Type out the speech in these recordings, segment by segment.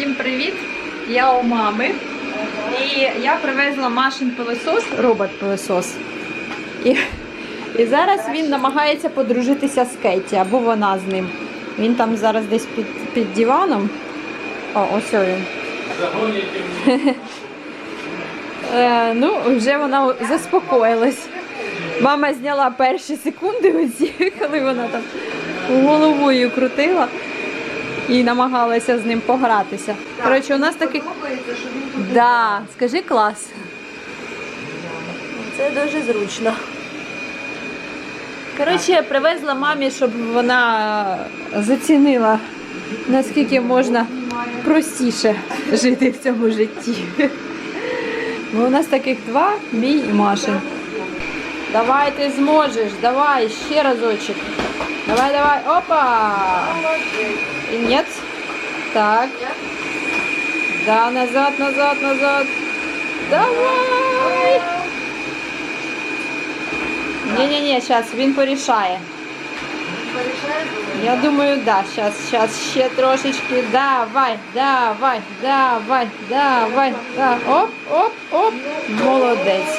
Всім привіт! Я у мами. І я привезла Машин пилосос, робот-пилосос. І, і зараз він намагається подружитися з Кеті, або вона з ним. Він там зараз десь під, під диваном. О, ось він. Е, ну, вже вона заспокоїлась. Мама зняла перші секунди, оці, коли вона там головою крутила і намагалася з ним погратися. Коротше, у нас таких. Да, скажи клас. Це дуже зручно. Коротше, я привезла мамі, щоб вона зацінила, наскільки можна простіше жити в цьому житті. Бо у нас таких два, мій і Машин. Давай ти зможеш, давай, ще разочек. Давай, давай, опа! И нет. Так. Да, назад, назад, назад. Давай! Не-не-не, сейчас він порішає. Я думаю, да, сейчас, сейчас ще трошечки. Давай, давай, давай, давай, да. Оп, оп, оп. Молодець.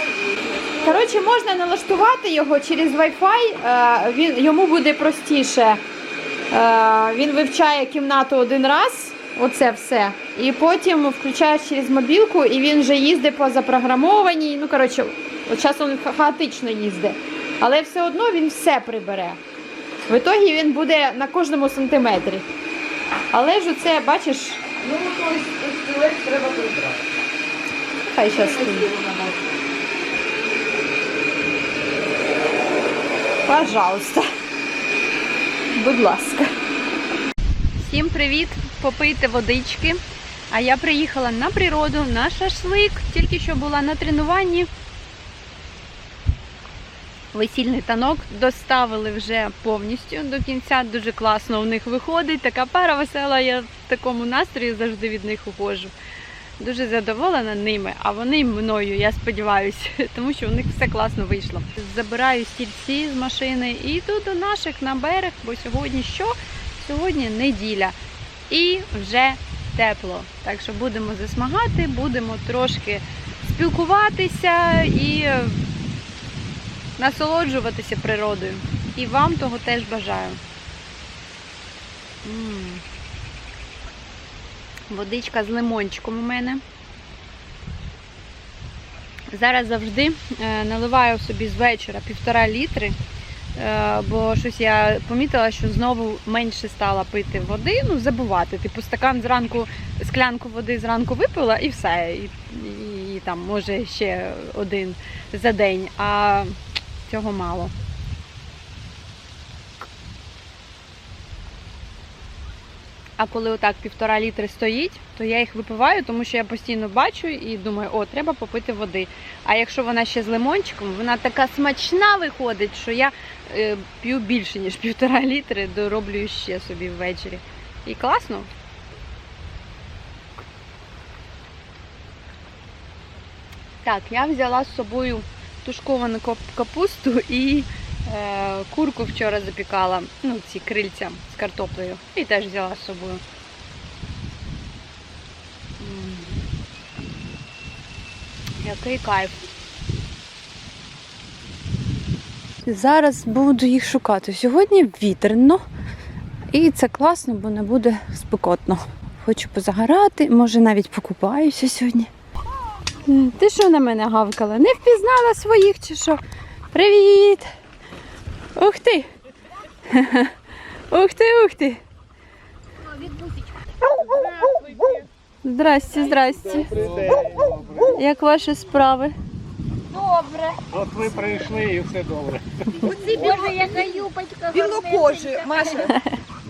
Коротше, можна налаштувати його через Wi-Fi, е, йому буде простіше. Е, Він вивчає кімнату один раз, оце все. І потім включаєш через мобілку, і він вже їздить по запрограмованій. Ну, коротше, от зараз він ха- хаотично їздить. Але все одно він все прибере. В ітогі він буде на кожному сантиметрі. Але ж оце, бачиш, Ну, то ось ось стілець треба прибрати. хай зараз. Пожалуйста. Будь ласка. Всім привіт! Попийте водички. А я приїхала на природу, на шашлик. Тільки що була на тренуванні. Весільний танок доставили вже повністю до кінця. Дуже класно у них виходить. Така пара весела. Я в такому настрої завжди від них ухожу. Дуже задоволена ними, а вони мною, я сподіваюся, тому що у них все класно вийшло. Забираю стільці з машини і йду до наших на берег, бо сьогодні що? Сьогодні неділя і вже тепло. Так що будемо засмагати, будемо трошки спілкуватися і насолоджуватися природою. І вам того теж бажаю. М. Водичка з лимончиком у мене. Зараз завжди е, наливаю собі з вечора півтора літри, е, бо щось я помітила, що знову менше стала пити води, ну забувати. Типу стакан зранку, склянку води зранку випила і все. І, і, і там може ще один за день, а цього мало. А коли отак півтора літри стоїть, то я їх випиваю, тому що я постійно бачу і думаю, о, треба попити води. А якщо вона ще з лимончиком, вона така смачна виходить, що я е, п'ю більше, ніж півтора літри, дороблю ще собі ввечері. І класно. Так, я взяла з собою тушковану капусту і курку вчора запікала, ну, ці крильця з картоплею. І теж взяла з собою. Який кайф. Зараз буду їх шукати. Сьогодні вітряно. І це класно, бо не буде спекотно. Хочу позагорати, може навіть покупаюся сьогодні. Ти що на мене гавкала? Не впізнала своїх чи що? Привіт! Ух ти! Ух ти, ух ти! Здрасте, здрасте. Як ваші справи? Добре. От ви прийшли і все добре. Боже, яка юбочка. Білокожі, Маша,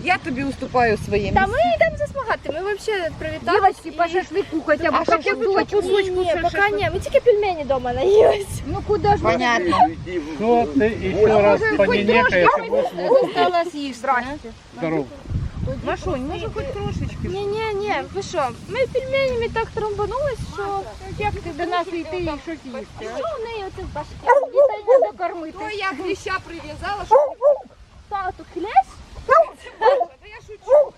я тобі уступаю своє Та ми йдемо засмагати. Ми взагалі привітались. Девочки, і- по шашлику хоча б А по хоча б кусочку. Ні, ні, поки ні. Ми тільки пельмені вдома наїлись. Ну куди ж Понятно. Ну, ти ще раз будеш Осталось їсти. Здрасте. здоров. Машунь, може хоч трошечки. Ні, ні, ні. Ви що? Ми пельменями так трамбанулись, що Як ти до нас йти і щось що їсти? в неї оце в башки? Дітей треба кормити. То я кліща прив'язала, що Та тут хлясь? Та я шучу.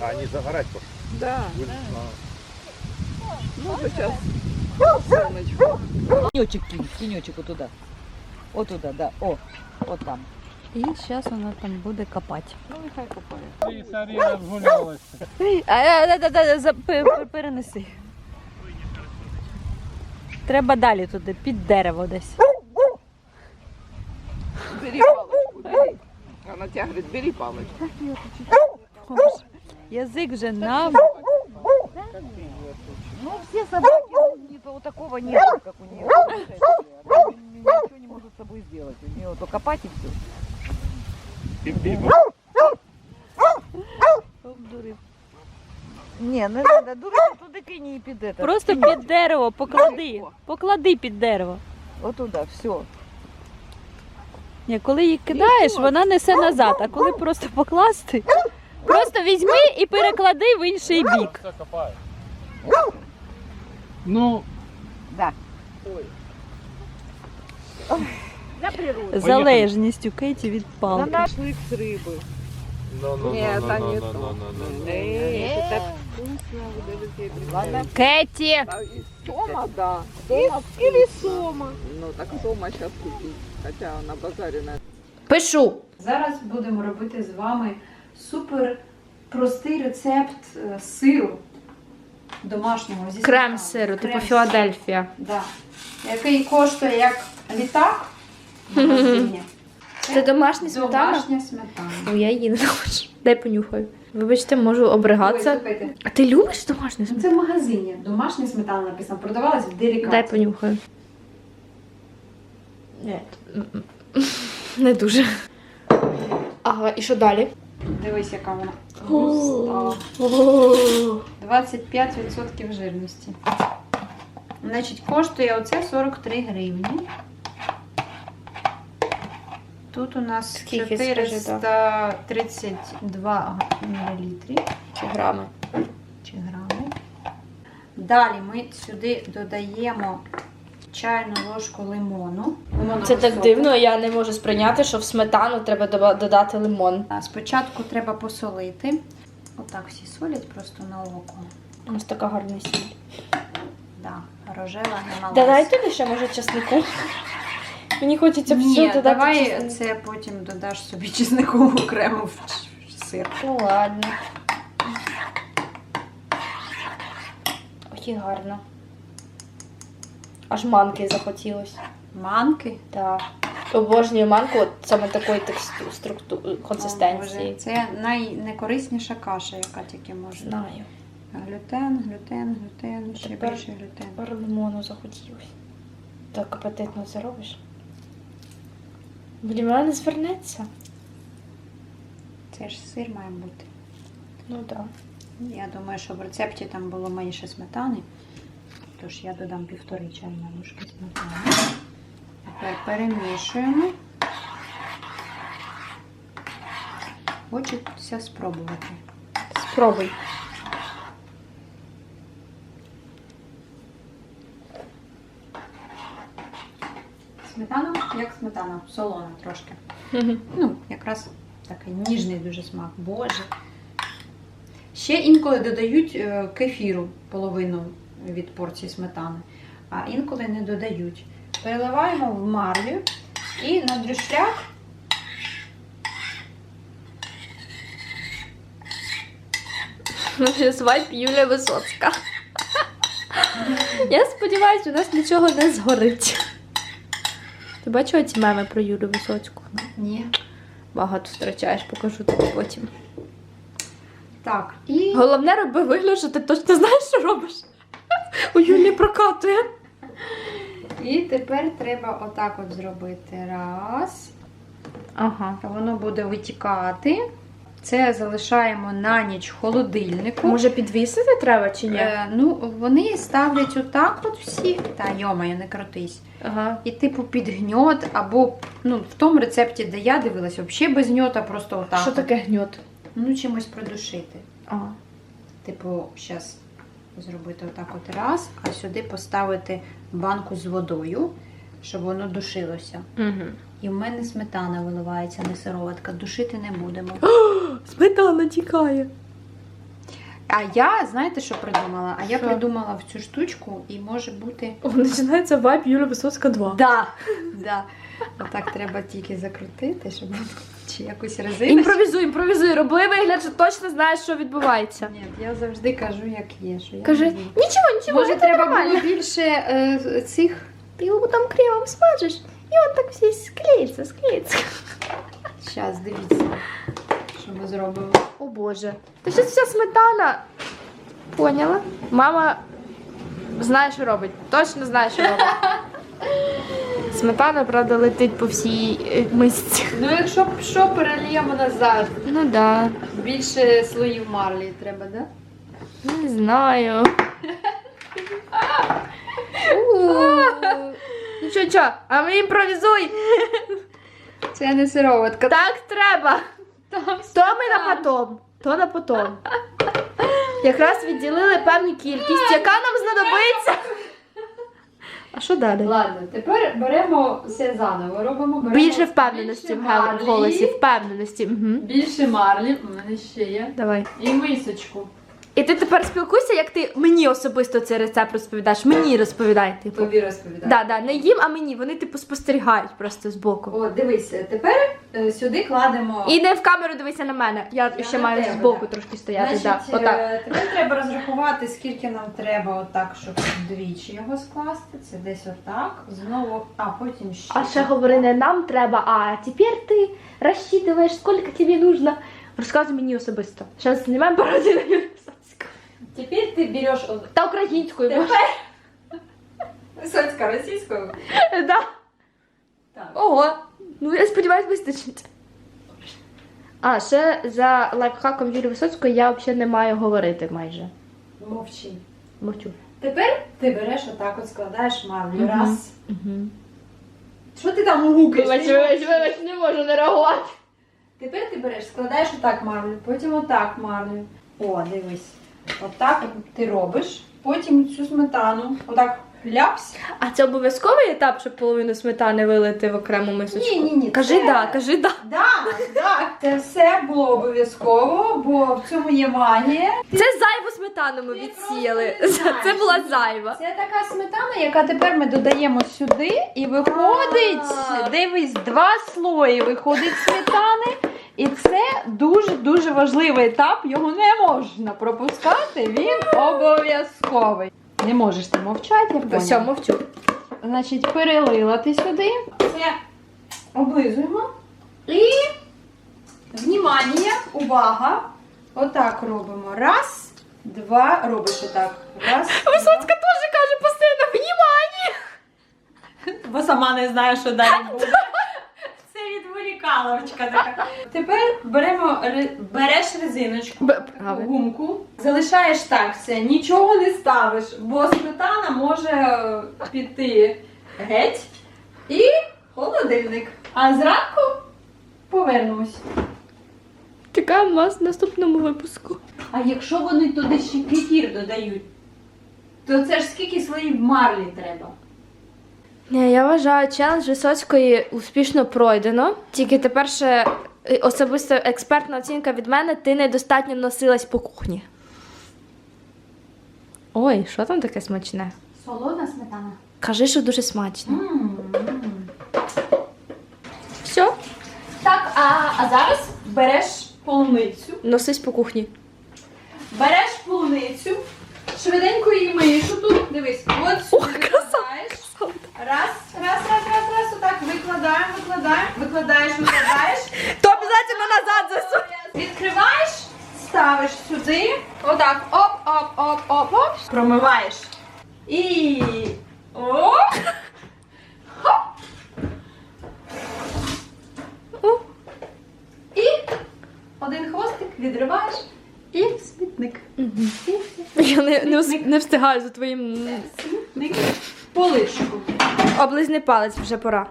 А они загорать пошли. Да. Ну, сейчас солнышко. Тенечек кинь, тенечек вот туда. Вот туда, да. О, вот там. І зараз вона там буде копати. Ну, нехай купає. Ты, смотри, разгулялась. Перенеси. Треба далі туди, під дерево десь. Бери палочку, бери. Она тебя говорит, бери палочку. Язик вже нам. Ну, все собаки, ну, не, вот такого нет, как у нее. Она ничего не может с собой сделать. У нее только копать и все. Пип-пип. Не, не надо, дурочка, туди кинь і під это. Просто Кинь. під дерево поклади. Поклади під дерево. От туди, все. Ні, коли її кидаєш, вона несе назад, а коли просто покласти, просто візьми і переклади в інший бік. Все копает. Ну, Да. Залежність у Кейті від На палки. наш лик с рыбы. Нет, это не то. Эй, это так вкусно. вот это тебе представляю. Кеті! А, и Сома, да. Сома. Или сома. Ну, так сома сейчас купить. Хотя на базаре на Пишу. Зараз будемо робити з вами супер простий рецепт е, сиру домашнього зі Крем сиру, типу Філадельфія. Да. Який коштує як літак в магазині. Це домашня сметана? Домашня сметана. О, я її не хочу. Дай понюхаю. Вибачте, можу обригатися. А ти любиш домашню ну сметану? Це в магазині. Домашня сметана написано. Продавалась в делікаті. Дай понюхаю. Ні. Не дуже. Ага, і що далі? Дивись, яка вона. Густа. 25% жирності. Значить, коштує оце 43 гривні. Тут у нас Скільки, скажи, 432 мл Чи грами? чи грами. Далі ми сюди додаємо чайну ложку лимону. Лимонного Це так соку. дивно, я не можу сприйняти, що в сметану треба додати лимон. А, Спочатку треба посолити. Отак всі солять просто на око. У нас така гарна сіль. Да, рожева не Да дай туди ще може чеснику. Мені хочеться Ні, все додати давай чеснику. це потім додаш собі чесникову крему в в сир. Ну ладно. Ой, гарно. Аж манки захотілось. Манки. Так. Обожнюю манку от саме такої тексту, структу, консистенції. О, Боже, Це найнекорисніша каша, яка тільки може. Знаю. Глютен, глютен, глютен, ще Тепер- більше глютен. Тепер лимону захотілось. Так апетитно це робиш. Блін, вона не звернеться. Це ж сир має бути. Ну так. Я думаю, що в рецепті там було менше сметани. Тож я додам півтори чайної ложки сметани. Тепер перемішуємо. Хочеться спробувати. Спробуй. Сметана, як сметана, солона трошки. Ну, якраз такий ніжний дуже смак. Боже. Ще інколи додають е, кефіру половину від порції сметани, а інколи не додають. Переливаємо в марлю і на дрюшляк Свайп Юлія Висоцька. Я сподіваюся, у нас нічого не згорить. Ти бачила ці меми про Юлю Висоцьку? ні. Багато втрачаєш, покажу тобі потім. Так, і Головне, роби вигляд, що ти точно знаєш, що робиш. У Юлі прокатує. І тепер треба отак от зробити. Раз. Ага. Воно буде витікати. Це залишаємо на ніч в холодильнику. Може підвісити треба чи ні? Е, ну, вони ставлять отак от всі. Та йомає, не крутись. Ага. І типу під гньот, або ну, в тому рецепті, де я дивилася, взагалі без гньота, просто отак. Що таке гньот? Ну, чимось придушити. Ага. Типу, зараз зробити отак от раз, а сюди поставити банку з водою, щоб воно душилося. Угу. І в мене сметана виливається, не сироватка. Душити не будемо. Сметана тікає. А я, знаєте, що придумала? А я Що? придумала в цю штучку і може бути. О, починається вайб Юля Висоцька 2. Да. да. Отак треба тільки закрутити, щоб чи якусь резину. Імпровізуй, імпровізуй, роби вигляд, що точно знаєш, що відбувається. Ні, я завжди кажу, як є. Що я Кажи, не знаю. нічого, нічого, Може, це треба нормально. було більше е, цих. Ти його там кремом смажеш, і он так всі склеїться, склеїться. Щас, дивіться, що ми зробимо. О боже. Та щось вся сметана. Поняла? Мама знає, що робить. Точно знає, що робить. Сметана, правда, летить по всій е, мисці. Ну, якщо б що, перельємо назад. Ну да. Більше слоїв марлі треба, да? Не знаю. Ну що, що, а ми імпровізуй. Це не сироватка. Так треба. То ми на потом. То на потом. Якраз відділили певну кількість, яка нам знадобиться. А що далі? Ладно, тепер беремо все заново. Робимо беремо Більше впевненості більше в голосі, впевненості. Угу. Більше марлі, у мене ще є. Давай. І мисочку. І ти тепер спілкуйся, як ти мені особисто цей рецепт розповідаєш. Мені розповідай, типу. Тобі розповідає. Да, да, не їм, а мені. Вони типу спостерігають просто збоку. О, дивися, тепер е, сюди кладемо. І не в камеру дивися на мене. Я, Я ще на маю тебе, збоку да. трошки стояти. Значить, да. Отак. е, тепер треба розрахувати, скільки нам треба отак, щоб двічі його скласти. Це десь отак. Знову, а потім ще. А ще говори, не нам треба, а тепер ти розчитываєш, скільки тобі нужно. Розказуй мені особисто. Зараз знімаємо пародію на Юлію Тепер ти береш от- Та українською. Тепер- Висоцька російською. Да. Так. Ого. Ну я сподіваюся, вистачить. А, ще за лайфхаком Юлії Висоцької я взагалі не маю говорити майже. Мовчи. Мовчу. Тепер ти береш отак, от складаєш марлю. Мгм. Раз. Угу. Що ти там гукаєш? Вибач, вибач, вибач, не можу не реагувати. Тепер ти береш, складаєш отак марлю, потім отак марлю. О, дивись. Отак ти робиш, потім цю сметану, отак ляпс. А це обов'язковий етап, щоб половину сметани вилити в окрему мисочку? Ні, ні, ні. Кажи це- да, кажи да. Да, да, це все було обов'язково, бо в цьому є магія. Це зайву сметану ми Ти відсіяли. Це була зайва. Це така сметана, яка тепер ми додаємо сюди, і виходить, дивись, два слої виходить сметани. І це дуже-дуже важливий етап, його не можна пропускати, він обов'язковий. Не можеш ти мовчати, я поняла. Все, мовчу. Значить, перелила ти сюди. Це облизуємо. І внимание, увага. Отак робимо. Раз, два, робиш отак. Раз. Висоцька теж каже постійно внимання. Бо сама не знаю, що далі буде. Така. Тепер беремо ре- береш резиночку, Правильно. гумку, залишаєш так все, нічого не ставиш, бо сметана може е, піти геть і холодильник. А зранку повернемось. Чекаємо вас в наступному випуску. А якщо вони туди ще кефір додають, то це ж скільки слоїв марлі треба? Ні, я вважаю, челендж Висоцької успішно пройдено. Тільки тепер ще е, особисто експертна оцінка від мене, ти недостатньо носилась по кухні. Ой, що там таке смачне? Солодна сметана. Кажи, що дуже смачно. М. Все, Так, а, а зараз береш полуницю. носись по кухні. Береш полуницю, швиденько її миєш тут. Дивись, от сюди Ох, краса, викладаєш. Раз, раз, раз, раз, раз, отак викладаємо, викладаємо, викладаєш, викладаєш. То обов'язково назад засунь. Відкриваєш, сюди, отак, оп, оп, оп, оп, оп. Промиваєш. І оп. Хоп. І один хвостик відриваєш і в смітник. Я не, не, не встигаю за твоїм. Смітник. Поличку. Облизни палець, вже пора.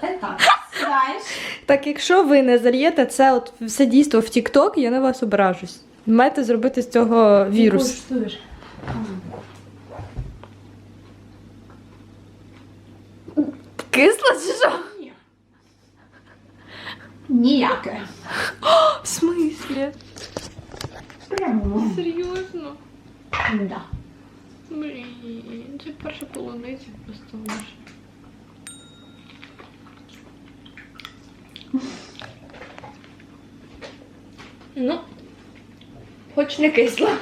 Це так. Сідаєш. Так, якщо ви не зальєте це от все дійство в TikTok, я на вас ображусь. Маєте зробити з цього вірус. Кисло чи що? Ні. Ніяке. В смислі? Прямо. Серйозно? Да. Блін, це перша полуниця просто наша. Ну, хоч не кисла.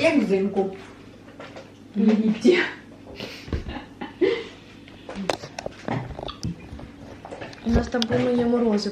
Як взимку. В Єгипті. У нас там повинні морози